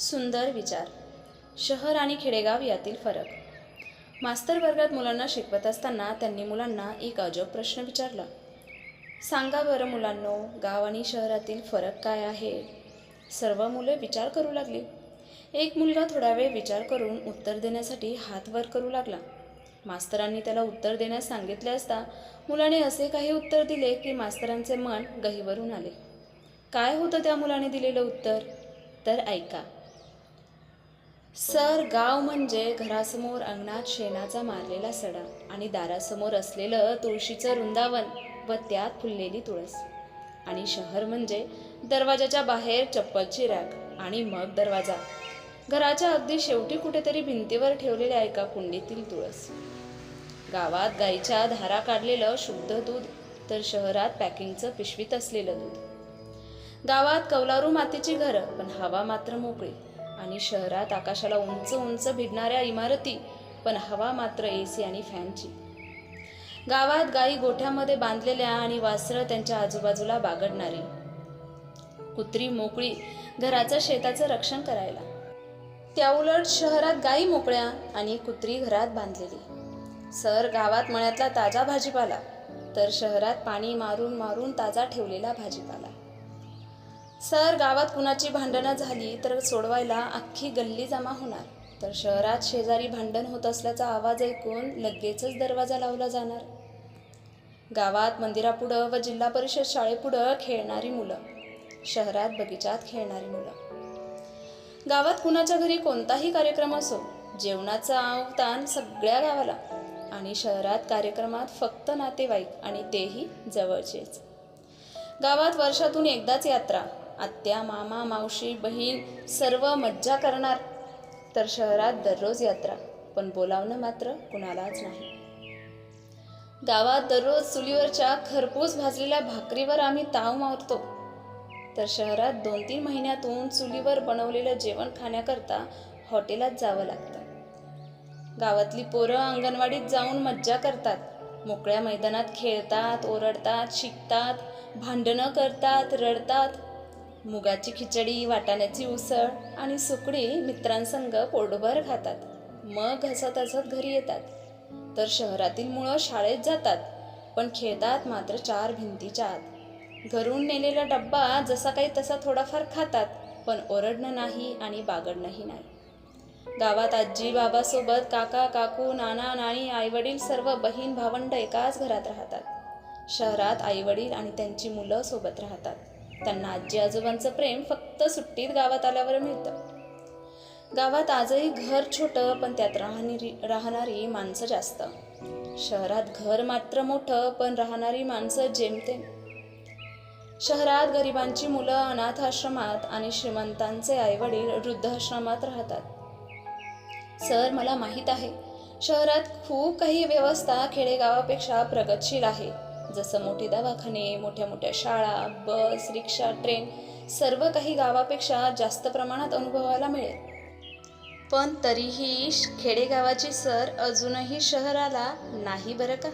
सुंदर विचार. शहर आणि खेडेगाव यातील फरक. मास्तर वर्गात मुलांना शिकवत असताना त्यांनी मुलांना एक अजब प्रश्न विचारला. सांगा बरं मुलांनो गाव आणि शहरातील फरक काय आहे? सर्व मुले विचार करू लागली. एक मुलगा थोडा वेळ विचार करून उत्तर देण्यासाठी हात वर करू लागला. मास्तरांनी त्याला उत्तर देण्यास सांगितले असता मुलाने असे काही उत्तर दिले की मास्तरांचे मन गहिवरून आले. काय होतं त्या मुलाने दिलेलं उत्तर? तर ऐका. सर गाव म्हणजे घरासमोर अंगणात शेणाचा मारलेला सडा आणि दारासमोर असलेलं तुळशीचं वृंदावन व त्यात फुललेली तुळस. आणि शहर म्हणजे दरवाजाच्या बाहेर चप्पलची रॅक आणि मग दरवाजा. घराच्या अगदी शेवटी कुठेतरी भिंतीवर ठेवलेल्या एका कुंडीतील तुळस. गावात गाईच्या धारा काढलेलं शुद्ध दूध तर शहरात पॅकिंगचं पिशवीत असलेलं दूध. गावात कौलारू मातीची घरं पण हवा मात्र मोकळी. आणि शहरात आकाशाला उंच उंच भिडणाऱ्या इमारती पण हवा मात्र ए सी आणि फॅनची. गावात गाई गोठ्यामध्ये बांधलेल्या आणि वासरं त्यांच्या आजूबाजूला बागडणारी. कुत्री मोकळी घराचं शेताचं रक्षण करायला. त्या उलट शहरात गाई मोकळ्या आणि कुत्री घरात बांधलेली. सर गावात मळ्यातला ताजा भाजीपाला तर शहरात पाणी मारून मारून ताजा ठेवलेला भाजीपाला. सर गावात कुणाची भांडणं झाली तर सोडवायला अख्खी गल्ली जमा होणार. तर शहरात शेजारी भांडण होत असल्याचा आवाज ऐकून लगेचच दरवाजा लावला जाणार. गावात मंदिरापुढं व जिल्हा परिषद शाळेपुढं खेळणारी मुलं. शहरात बगीचात खेळणारी मुलं. गावात कुणाच्या घरी कोणताही कार्यक्रम असो जेवणाचं आवतान सगळ्या गावाला आणि शहरात कार्यक्रमात फक्त नातेवाईक आणि तेही जवळचेच. गावात वर्षातून एकदाच यात्रा आत्या मामा मावशी बहीण सर्व मज्जा करणार. तर शहरात दररोज यात्रा पण बोलावणं मात्र कुणालाच नाही. गावात दररोज चुलीवरच्या खरपूस भाजलेल्या भाकरीवर आम्ही ताव मारतो. तर शहरात दोन तीन महिन्यातून चुलीवर बनवलेलं जेवण खाण्याकरता हॉटेलात जावं लागतं. गावातली पोरं अंगणवाडीत जाऊन मज्जा करतात. मोकळ्या मैदानात खेळतात ओरडतात शिकतात भांडणं करतात रडतात. मुगाची खिचडी वाटाण्याची उसळ आणि सुकडी मित्रांसंग पोटभर खातात. मग हसत हसत घरी येतात. तर शहरातील मुलं शाळेत जातात पण खेळतात मात्र चार भिंतीच्या आत. घरून नेलेला डब्बा जसा काही तसा थोडाफार खातात पण ओरडणं नाही आणि बागडणंही नाही. गावात आजी बाबासोबत काका काकू नाना नानी आईवडील सर्व बहीण भावंड एकाच घरात राहतात. शहरात आईवडील आणि त्यांची मुलं सोबत राहतात. त्यांना आजी आजोबांचं प्रेम फक्त सुट्टीत गावात आल्यावर मिळतं. गावात आजही घर छोटं पण त्यात राहणारी राहणारी माणसं जास्त. शहरात घर मात्र मोठं पण राहणारी माणसं जेमतेम. शहरात गरिबांची मुलं अनाथ आश्रमात आणि श्रीमंतांचे आईवडील वृद्धाश्रमात राहतात. सर मला माहीत आहे शहरात खूप काही व्यवस्था खेडेगावापेक्षा प्रगतशील आहे. जसं मोठे दवाखाने मोठ्या मोठ्या शाळा बस रिक्षा ट्रेन सर्व काही गावापेक्षा जास्त प्रमाणात अनुभवायला मिळेल. पण तरीही खेडेगावाची सर अजूनही शहराला नाही बरं का?